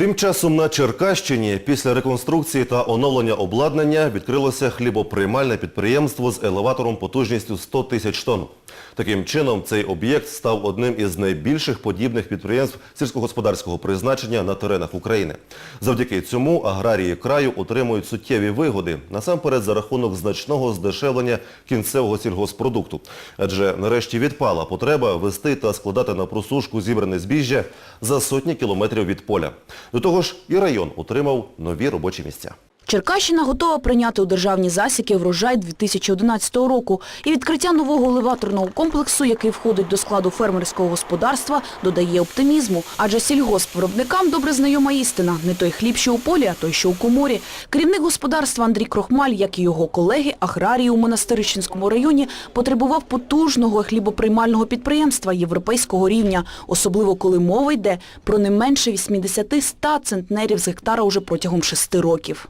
Тим часом на Черкащині після реконструкції та оновлення обладнання відкрилося хлібоприймальне підприємство з елеватором потужністю 100 тисяч тонн. Таким чином, цей об'єкт став одним із найбільших подібних підприємств сільськогосподарського призначення на теренах України. Завдяки цьому аграрії краю отримують суттєві вигоди, насамперед за рахунок значного здешевлення кінцевого сільгоспродукту. Адже нарешті відпала потреба вести та складати на просушку зібране збіжжя за сотні кілометрів від поля. До того ж, і район отримав нові робочі місця. Черкащина готова прийняти у державні засіки врожай 2011 року. І відкриття нового елеваторного комплексу, який входить до складу фермерського господарства, додає оптимізму. Адже сільгоспвиробникам добре знайома істина. Не той хліб, що у полі, а той, що у коморі. Керівник господарства Андрій Крохмаль, як і його колеги, аграрії у Монастирищенському районі, потребував потужного хлібоприймального підприємства європейського рівня. Особливо, коли мова йде про не менше 80-100 центнерів з гектара уже протягом шести років.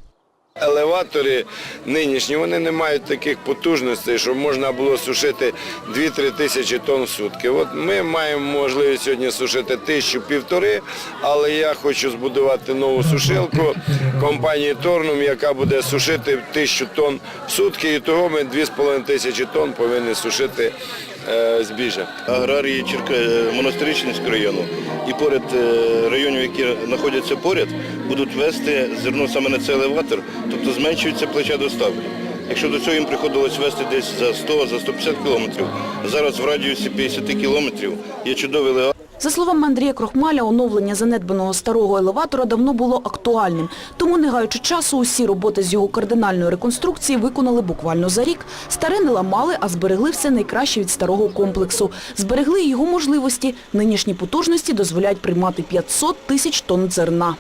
Елеватори нинішні, вони не мають таких потужностей, щоб можна було сушити 2-3 тисячі тонн в сутки. От ми маємо можливість сьогодні сушити тисячу півтори, але я хочу збудувати нову сушилку компанії Торнум, яка буде сушити тисячу тонн в сутки, і того ми 2,5 тисячі тонн повинні сушити збіжжя. аграрії Черка... е, району і поряд е, районів, які знаходяться поряд, будуть вести зерно саме на цей елеватор, тобто зменшується плеча доставки. Якщо до цього їм приходилось вести десь за 100, за 150 кілометрів, зараз в радіусі 50 кілометрів є чудовий елеватор. За словами Андрія Крохмаля, оновлення занедбаного старого елеватора давно було актуальним. Тому, не гаючи часу, усі роботи з його кардинальної реконструкції виконали буквально за рік. Старе не ламали, а зберегли все найкраще від старого комплексу. Зберегли його можливості. Нинішні потужності дозволяють приймати 500 тисяч тонн зерна.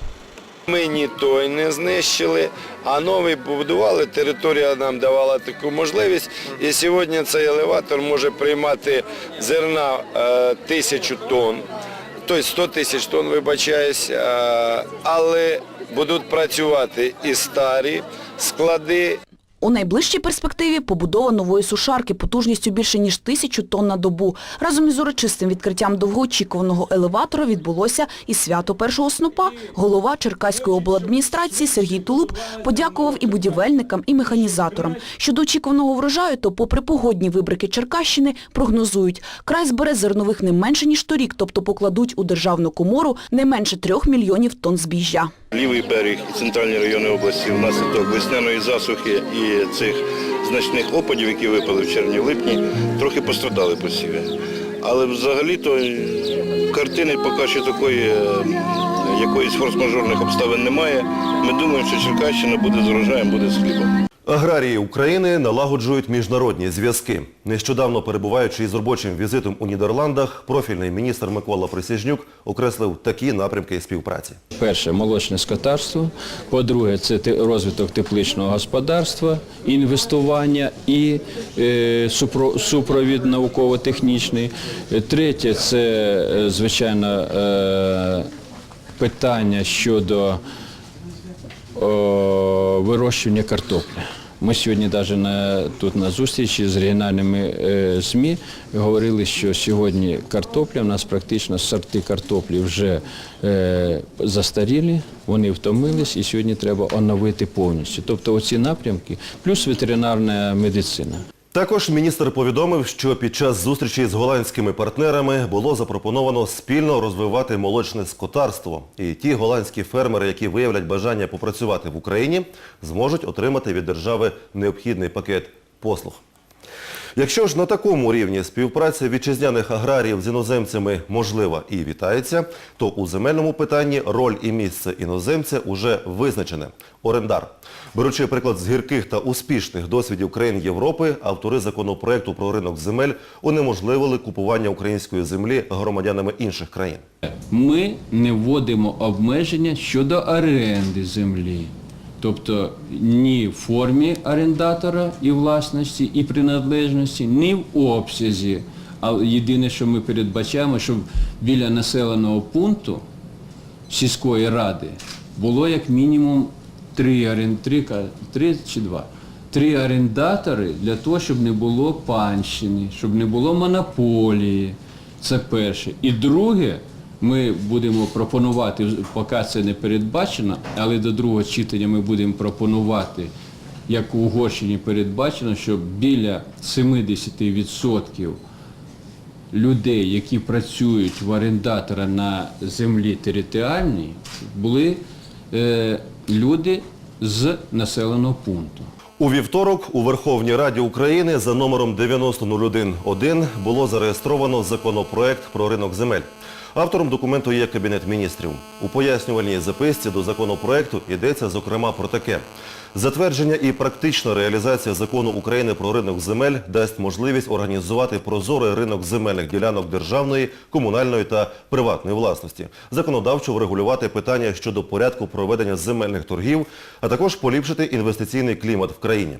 Ми ні той не знищили, а новий побудували. Територія нам давала таку можливість. І сьогодні цей елеватор може приймати зерна е, тисячу тонн, тобто 100 тисяч тонн, вибачаюсь, е, але будуть працювати і старі склади, У найближчій перспективі побудова нової сушарки потужністю більше ніж тисячу тонн на добу. Разом із урочистим відкриттям довгоочікуваного елеватора відбулося і свято першого снопа. Голова Черкаської обладміністрації Сергій Тулуб подякував і будівельникам, і механізаторам. Щодо очікуваного врожаю, то попри погодні вибрики Черкащини прогнозують, край збере зернових не менше, ніж торік, тобто покладуть у державну комору не менше трьох мільйонів тонн збіжжя. Лівий берег і центральні райони області внаслідок весняної засухи і цих значних опадів, які випали в червні-липні, трохи пострадали посіви. Але взагалі-то картини поки що такої е, якоїсь форс-мажорних обставин немає. Ми думаємо, що Черкащина буде з урожаєм, буде з хлібом. Аграрії України налагоджують міжнародні зв'язки. Нещодавно перебуваючи із робочим візитом у Нідерландах, профільний міністр Микола Присяжнюк окреслив такі напрямки співпраці. Перше молочне скотарство, по-друге, це розвиток тепличного господарства, інвестування і е, супровід науково-технічний. Третє це, е, звичайно, е, питання щодо вирощування картоплі. Ми сьогодні навіть на, тут на зустрічі з регіональними е, ЗМІ говорили, що сьогодні картопля, у нас практично сорти картоплі вже е, застарілі, вони втомились і сьогодні треба оновити повністю. Тобто оці напрямки, плюс ветеринарна медицина. Також міністр повідомив, що під час зустрічі з голландськими партнерами було запропоновано спільно розвивати молочне скотарство. І ті голландські фермери, які виявлять бажання попрацювати в Україні, зможуть отримати від держави необхідний пакет послуг. Якщо ж на такому рівні співпраця вітчизняних аграріїв з іноземцями можлива і вітається, то у земельному питанні роль і місце іноземця уже визначене – орендар. Беручи приклад з гірких та успішних досвідів країн Європи, автори законопроекту про ринок земель унеможливили купування української землі громадянами інших країн. Ми не вводимо обмеження щодо оренди землі. Тобто ні в формі орендатора і власності, і приналежності, ні в обсязі. А єдине, що ми передбачаємо, щоб біля населеного пункту сільської ради було як мінімум три, три, три чи два. Три орендатори для того, щоб не було панщини, щоб не було монополії. Це перше. І друге, Ми будемо пропонувати, поки це не передбачено, але до другого читання ми будемо пропонувати, як у Угорщині передбачено, що біля 70% людей, які працюють в орендатора на землі територіальній, були е, люди з населеного пункту. У вівторок у Верховній Раді України за номером 90011 було зареєстровано законопроект про ринок земель. Автором документу є Кабінет міністрів. У пояснювальній записці до законопроекту йдеться зокрема про таке. Затвердження і практична реалізація закону України про ринок земель дасть можливість організувати прозорий ринок земельних ділянок державної, комунальної та приватної власності, законодавчо врегулювати питання щодо порядку проведення земельних торгів, а також поліпшити інвестиційний клімат в країні.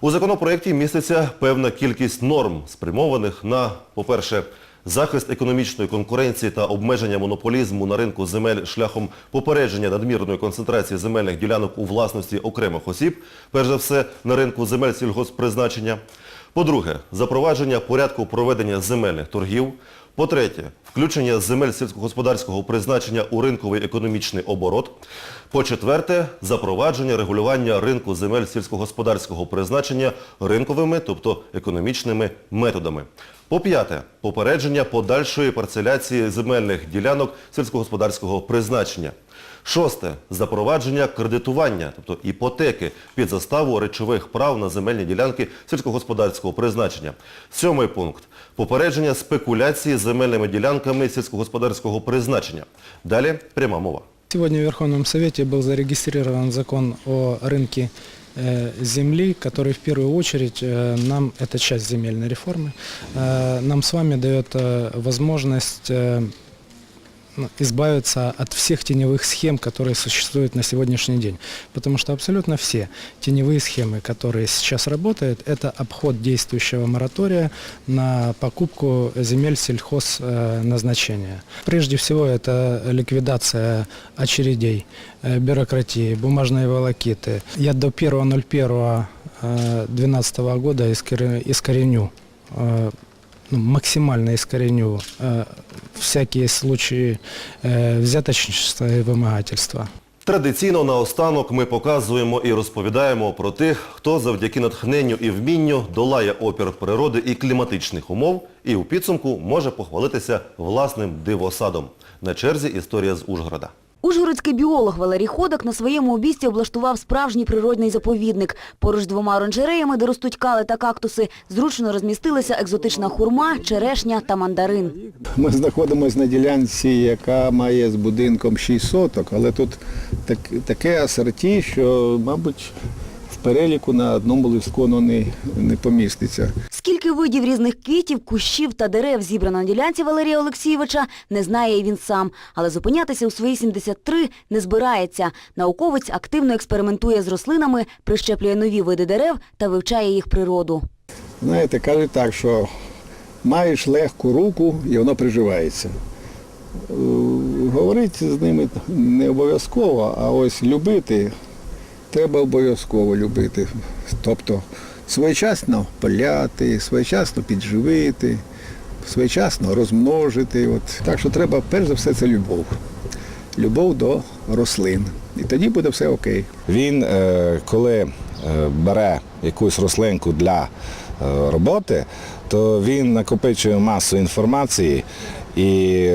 У законопроекті міститься певна кількість норм, спрямованих на, по-перше, захист економічної конкуренції та обмеження монополізму на ринку земель шляхом попередження надмірної концентрації земельних ділянок у власності окремих осіб, перш за все на ринку земель сільгосппризначення. По-друге, запровадження порядку проведення земельних торгів. По-третє, включення земель сільськогосподарського призначення у ринковий економічний оборот. По-четверте, запровадження регулювання ринку земель сільськогосподарського призначення ринковими, тобто економічними методами. По-п'яте, попередження подальшої парцеляції земельних ділянок сільськогосподарського призначення. Шосте. Запровадження кредитування, тобто іпотеки під заставу речових прав на земельні ділянки сільськогосподарського призначення. Сьомий пункт. Попередження спекуляції земельними ділянками сільськогосподарського призначення. Далі пряма мова. Сегодня в Верховном Совете был зарегистрирован закон о рынке э, земли, который в первую очередь э, нам, это часть земельной реформы, э, нам с вами дает э, возможность э, ну, избавиться от всех теневых схем, которые существуют на сегодняшний день. Потому что абсолютно все теневые схемы, которые сейчас работают, это обход действующего моратория на покупку земель сельхозназначения. Прежде всего, это ликвидация очередей, э, бюрократии, бумажной волокиты. Я до 1.01.2012 года искоре- искореню э, ну, максимально искореню э, всякие случаи э, взяточничества и вымогательства. Традиційно наостанок ми показуємо і розповідаємо про тих, хто завдяки натхненню і вмінню долає опір природи і кліматичних умов і у підсумку може похвалитися власним дивосадом. На черзі історія з Ужгорода. Ужгородський біолог Валерій Ходак на своєму обісті облаштував справжній природний заповідник. Поруч з двома оранжереями, де ростуть кали та кактуси, зручно розмістилися екзотична хурма, черешня та мандарин. Ми знаходимося на ділянці, яка має з будинком 6 соток, але тут таке асорті, що, мабуть, переліку на одному листку воно не, не поміститься. Скільки видів різних квітів, кущів та дерев зібрано на ділянці Валерія Олексійовича, не знає і він сам. Але зупинятися у свої 73 не збирається. Науковець активно експериментує з рослинами, прищеплює нові види дерев та вивчає їх природу. Знаєте, кажуть так, що маєш легку руку і воно приживається. Е, Говорити з ними не обов'язково, а ось любити треба обов'язково любити. Тобто своєчасно поляти, своєчасно підживити, своєчасно розмножити. От. Так що треба перш за все це любов. Любов до рослин. І тоді буде все окей. Він, е, коли е, бере якусь рослинку для е, роботи, то він накопичує масу інформації і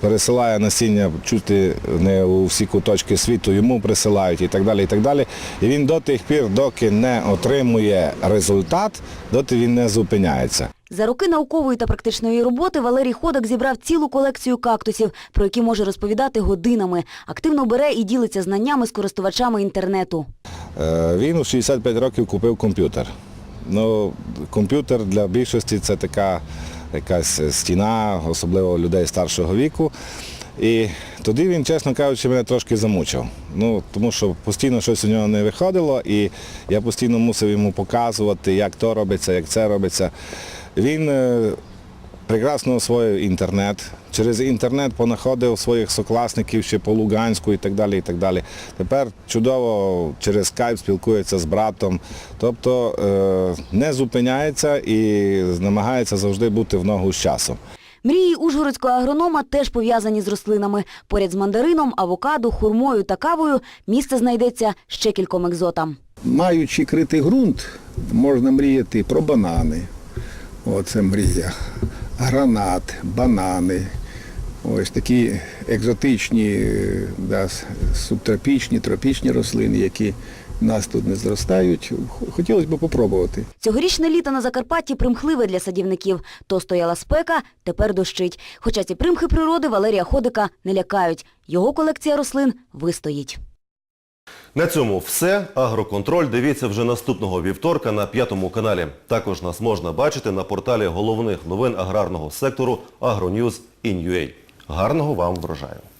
пересилає насіння чути не у всі куточки світу, йому присилають і так далі. І так далі. І він до тих пір, доки не отримує результат, доти він не зупиняється. За роки наукової та практичної роботи Валерій Ходак зібрав цілу колекцію кактусів, про які може розповідати годинами. Активно бере і ділиться знаннями з користувачами інтернету. Е, Він у 65 років купив комп'ютер. Ну, комп'ютер для більшості це така якась стіна, особливо людей старшого віку. І тоді він, чесно кажучи, мене трошки замучив. Ну, тому що постійно щось у нього не виходило, і я постійно мусив йому показувати, як то робиться, як це робиться. Він е, прекрасно освоїв інтернет. Через інтернет понаходив своїх сокласників ще по Луганську і так далі. і так далі. Тепер чудово через скайп спілкується з братом. Тобто е, не зупиняється і намагається завжди бути в ногу з часом. Мрії ужгородського агронома теж пов'язані з рослинами. Поряд з мандарином, авокадо, хурмою та кавою місце знайдеться ще кільком екзотам. Маючи критий ґрунт, можна мріяти про банани. Оце мрія. Гранат, банани. Ось такі екзотичні, е, да, субтропічні, тропічні рослини, які нас тут не зростають. Хотілося б попробувати. Цьогорічне літо на Закарпатті примхливе для садівників. То стояла спека, тепер дощить. Хоча ці примхи природи Валерія Ходика не лякають. Його колекція рослин вистоїть. На цьому все. Агроконтроль дивіться вже наступного вівторка на п'ятому каналі. Також нас можна бачити на порталі головних новин аграрного сектору in Гарного вам врожаю!